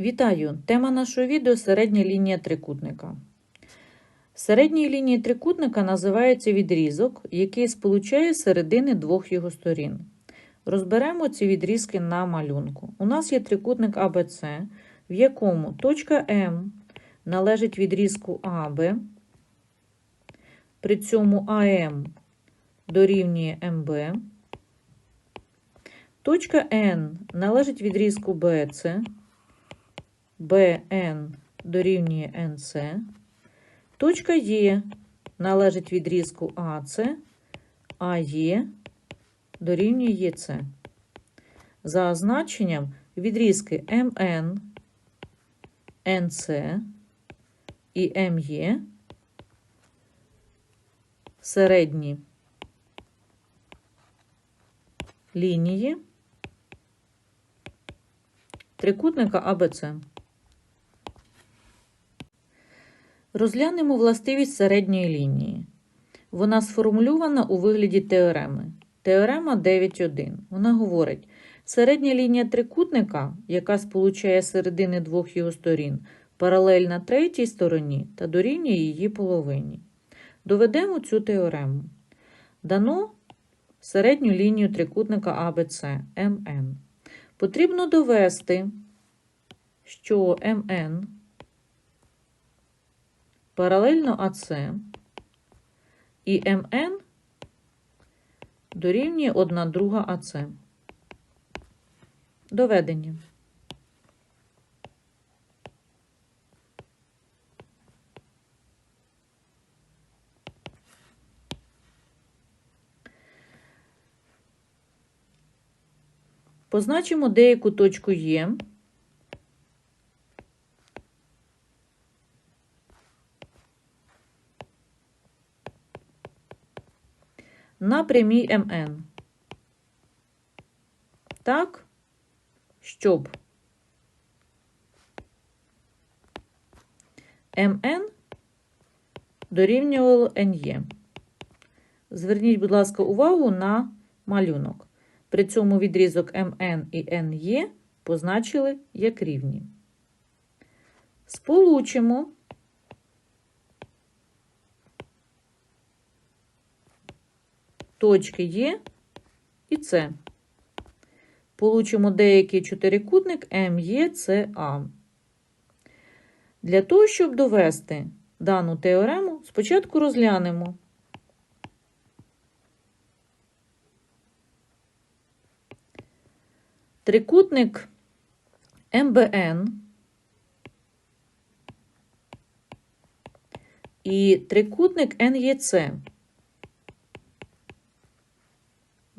Вітаю! Тема нашого відео середня лінія трикутника. Середньою лінією трикутника називається відрізок, який сполучає середини двох його сторін. Розберемо ці відрізки на малюнку. У нас є трикутник АБЦ, в якому точка М належить відрізку АБ, при цьому АМ дорівнює МБ. Точка N належить відрізку BC, BN дорівнює NC. Точка Е належить відрізку АС, АЕ дорівнює ЄЦ. За означенням відрізки МН, НС і МЕ середні лінії трикутника АБЦ. Розглянемо властивість середньої лінії. Вона сформульована у вигляді теореми. Теорема 9.1. Вона говорить, середня лінія трикутника, яка сполучає середини двох його сторін, паралельна третій стороні та дорівнює її половині. Доведемо цю теорему. Дано середню лінію трикутника АБЦ МН. Потрібно довести, що МН паралельно АЦ і МН дорівнює одна друга АЦ. Доведення. Позначимо деяку точку Є. на прямій МН. Так, щоб МН дорівнювало НЄ. Зверніть, будь ласка, увагу на малюнок. При цьому відрізок МН і НЄ позначили як рівні. Сполучимо точки Є і С. Получимо деякий чотирикутник МЄЦА. Для того, щоб довести дану теорему, спочатку розглянемо. Трикутник МБН і трикутник НЄЦ,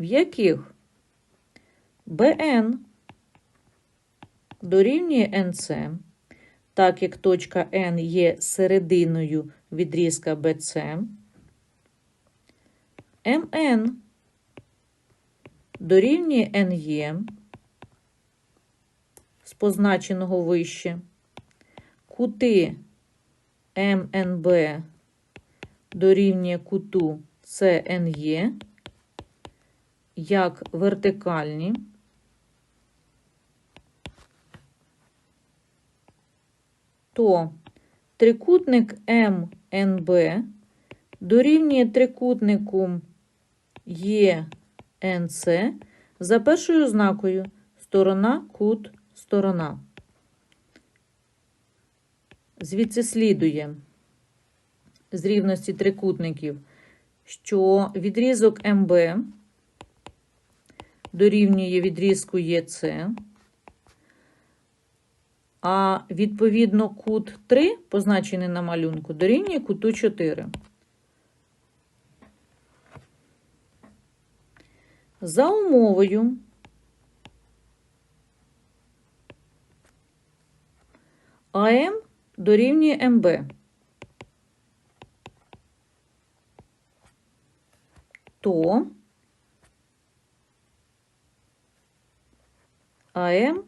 в яких БН дорівнює НЦ, так як точка N є серединою відрізка BC, МН дорівнює НЄ з позначеного вище, кути МНБ дорівнює куту СНЄ як вертикальні, то трикутник МНБ дорівнює трикутнику ЄНС за першою ознакою сторона, кут, сторона. Звідси слідує з рівності трикутників, що відрізок МБ дорівнює відрізку ЄЦ, а відповідно кут 3, позначений на малюнку, дорівнює куту 4. За умовою АМ дорівнює МБ. То АМ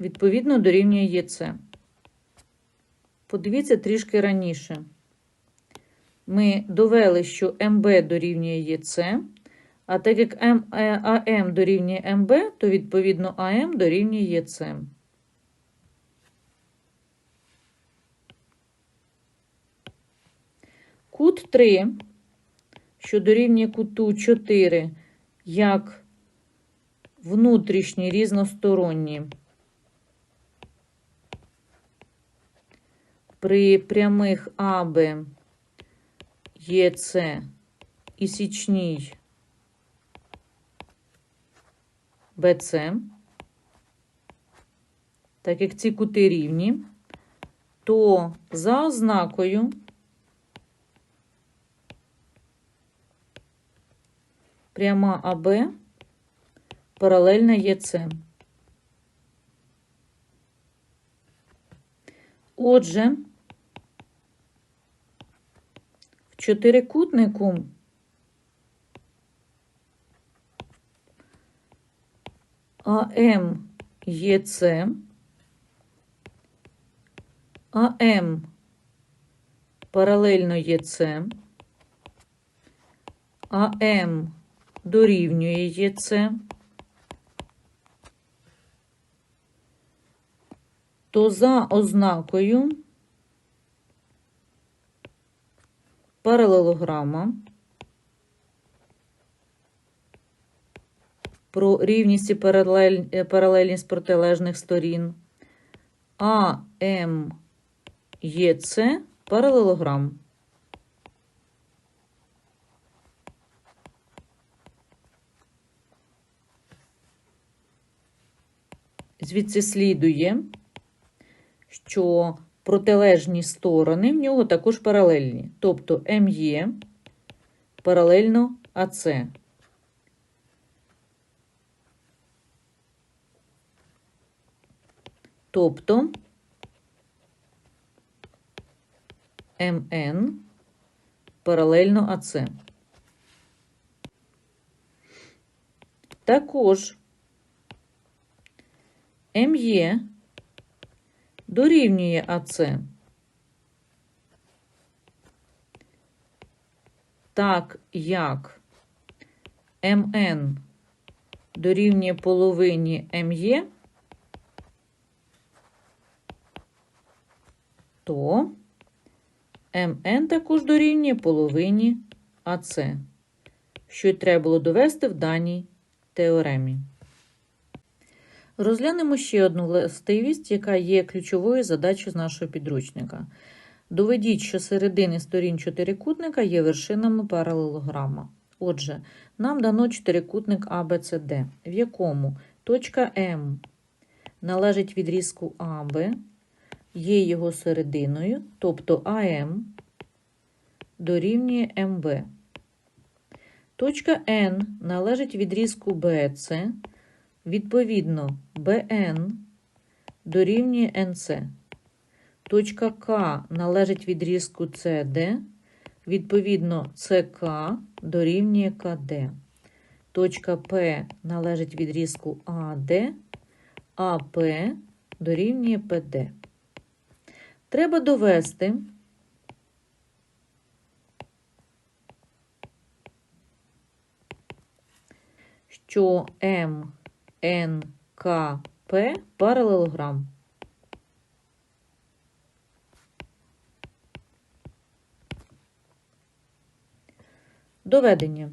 відповідно дорівнює ЄЦ. Подивіться трішки раніше. Ми довели, що МБ дорівнює ЄЦ, а так як е, АМ дорівнює МБ, то відповідно АМ дорівнює ЄЦ. Кут 3, що дорівнює куту 4, як внутрішні різносторонні. При прямих АБ ЄЦ і січній БЦ, так як ці кути рівні, то за ознакою пряма АБ паралельна ЄЦ. Отже, в чотирикутнику АМ ЄЦ, АМ паралельно ЄЦ, АМ дорівнює ЄЦ, то за ознакою паралелограма про рівність і паралель, паралельність протилежних сторін АМ ЄЦ паралелограм. Звідси слідує, що протилежні сторони в нього також паралельні. Тобто МЄ паралельно АЦ. Тобто МН паралельно АЦ. Також МЄ дорівнює АЦ. Так як МН дорівнює половині МЄ, то МН також дорівнює половині АЦ, що й треба було довести в даній теоремі. Розглянемо ще одну властивість, яка є ключовою задачею з нашого підручника. Доведіть, що середини сторін чотирикутника є вершинами паралелограма. Отже, нам дано чотирикутник ABCD, в якому точка М належить відрізку АБ, є його серединою, тобто АМ дорівнює МБ. Точка N належить відрізку BC, відповідно, BN дорівнює NC. Точка К належить відрізку CD, відповідно, ЦК дорівнює КД. Точка П належить відрізку АД, АП дорівнює ПД. Треба довести, що М, Н, К, П паралелограм. Доведення.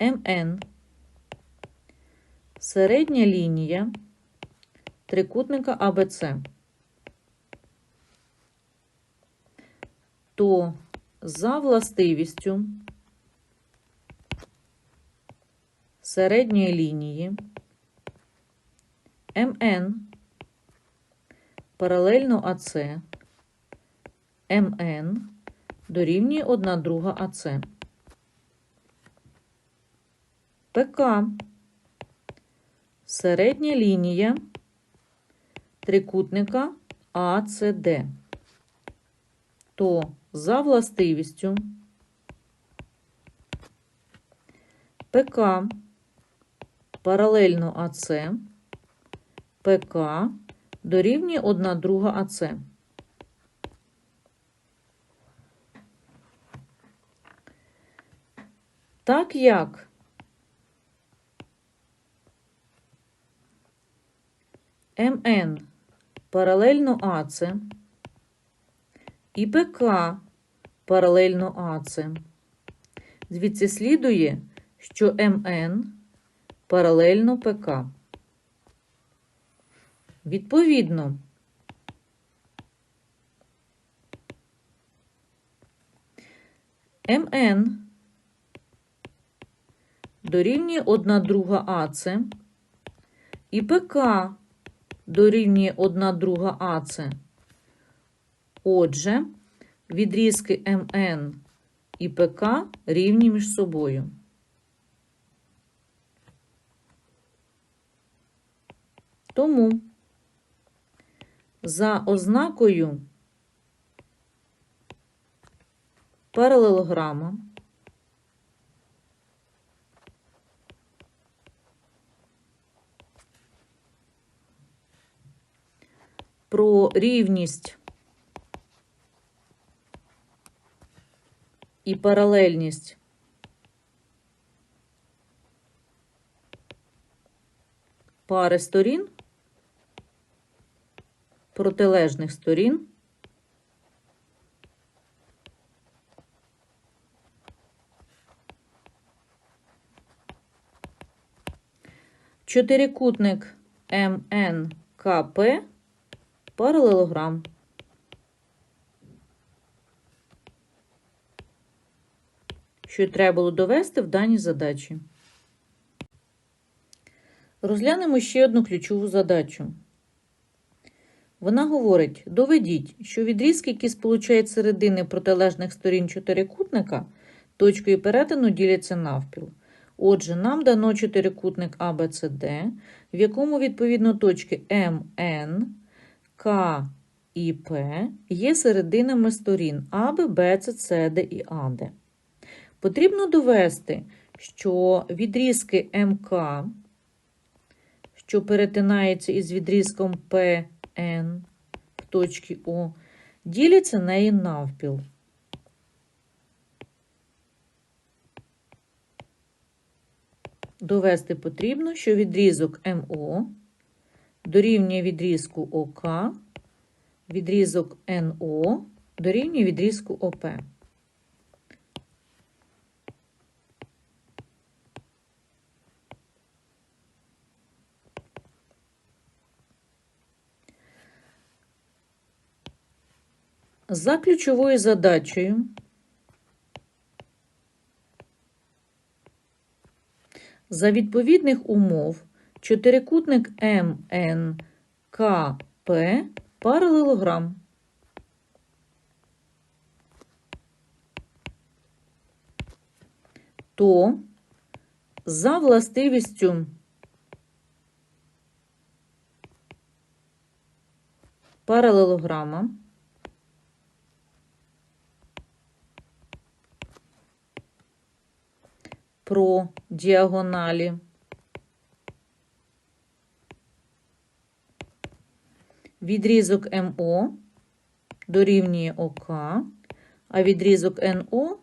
МН середня лінія трикутника АБЦ, то за властивістю середньої лінії МН паралельно АЦ, МН дорівнює 1 друга АЦ. ПК середня лінія трикутника АЦД. То за властивістю ПК паралельно АЦ, ПК дорівнює 1 друга АЦ. Так як МН паралельно АЦ і ПК паралельно АЦ. Звідси слідує, що МН паралельно ПК. Відповідно, МН дорівнює 1 друга АЦ і ПК дорівнює 1 друга АЦ. Отже, відрізки МН і ПК рівні між собою. Тому за ознакою паралелограма про рівність і паралельність пари сторін, протилежних сторін. Чотирикутник МНКП паралелограм. Що треба було довести в даній задачі. Розглянемо ще одну ключову задачу. Вона говорить: доведіть, що відрізки, які сполучають середини протилежних сторін чотирикутника, точкою перетину діляться навпіл. Отже, нам дано чотирикутник ABCD, в якому відповідно точки МН, К і П є серединами сторін АБ, БЦ, СД і АД. Потрібно довести, що відрізки МК, що перетинаються із відрізком ПН в точці О, діляться неї навпіл. Довести потрібно, що відрізок МО дорівнює відрізку ОК, відрізок НО дорівнює відрізку ОП. За ключовою задачею за відповідних умов чотирикутник МНКП паралелограм. То за властивістю паралелограма про діагоналі. Відрізок МО дорівнює ОК, а відрізок НО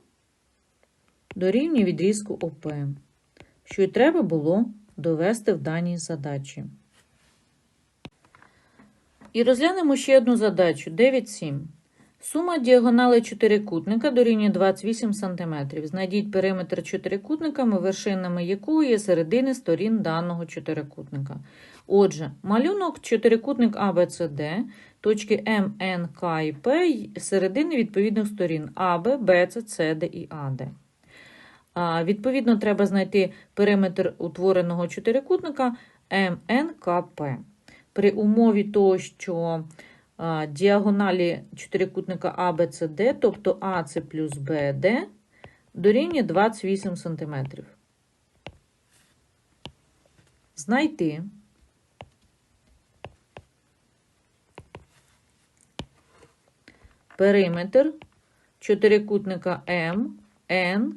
дорівнює відрізку ОП, що й треба було довести в даній задачі. І розглянемо ще одну задачу 9,7. Сума діагонали чотирикутника дорівнює 28 см. Знайдіть периметр чотирикутниками, вершинами якого є середини сторін даного чотирикутника. Отже, малюнок чотирикутник ABCD, точки М, Н, К і П, середини відповідних сторін АБ, БЦ, СД і АД. Відповідно, треба знайти периметр утвореного чотирикутника МНКП. При умові того, що діагоналі чотирикутника ABCD, тобто АЦ плюс БД, дорівнює 28 см. Знайти периметр чотирикутника М, Н,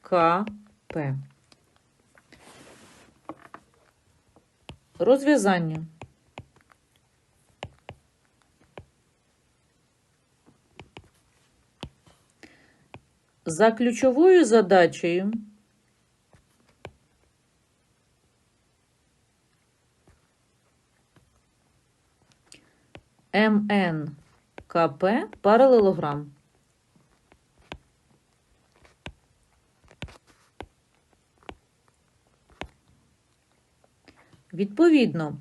К, П. Розв'язання. За ключовою задачею МНКП паралелограм. Відповідно,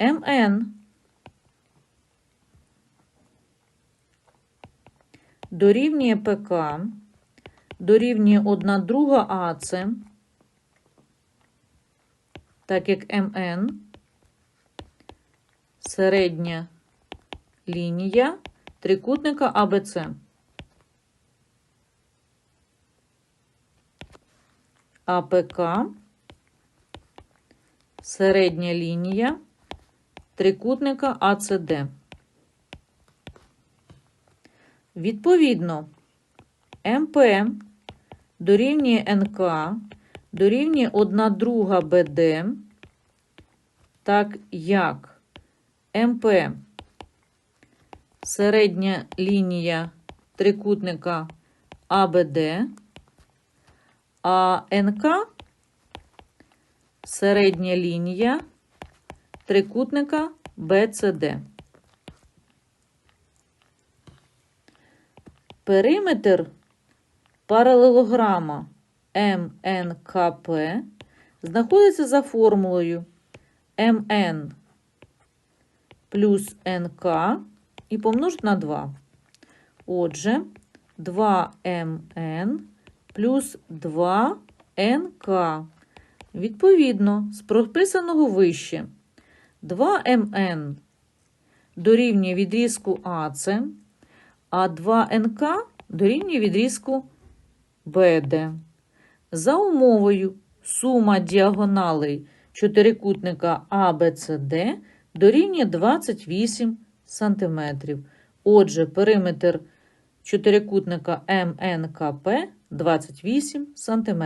МН дорівнює ПК, дорівнює 1 друга АЦ, так як МН середня лінія трикутника АБЦ. АПК середня лінія трикутника АЦД. Відповідно, МП дорівнює НК дорівнює 1 друга БД, так як МП середня лінія трикутника АБД, а НК середня лінія трикутника БЦД. Периметр паралелограма МНКП знаходиться за формулою МН плюс НК і помножити на 2. Отже, 2МН плюс 2НК. Відповідно, з прописаного вище 2МН дорівнює відрізку АЦ, а 2НК дорівнює відрізку БД. За умовою сума діагоналей чотирикутника АБЦД дорівнює 28 см. Отже, периметр чотирикутника МНКП 28 см.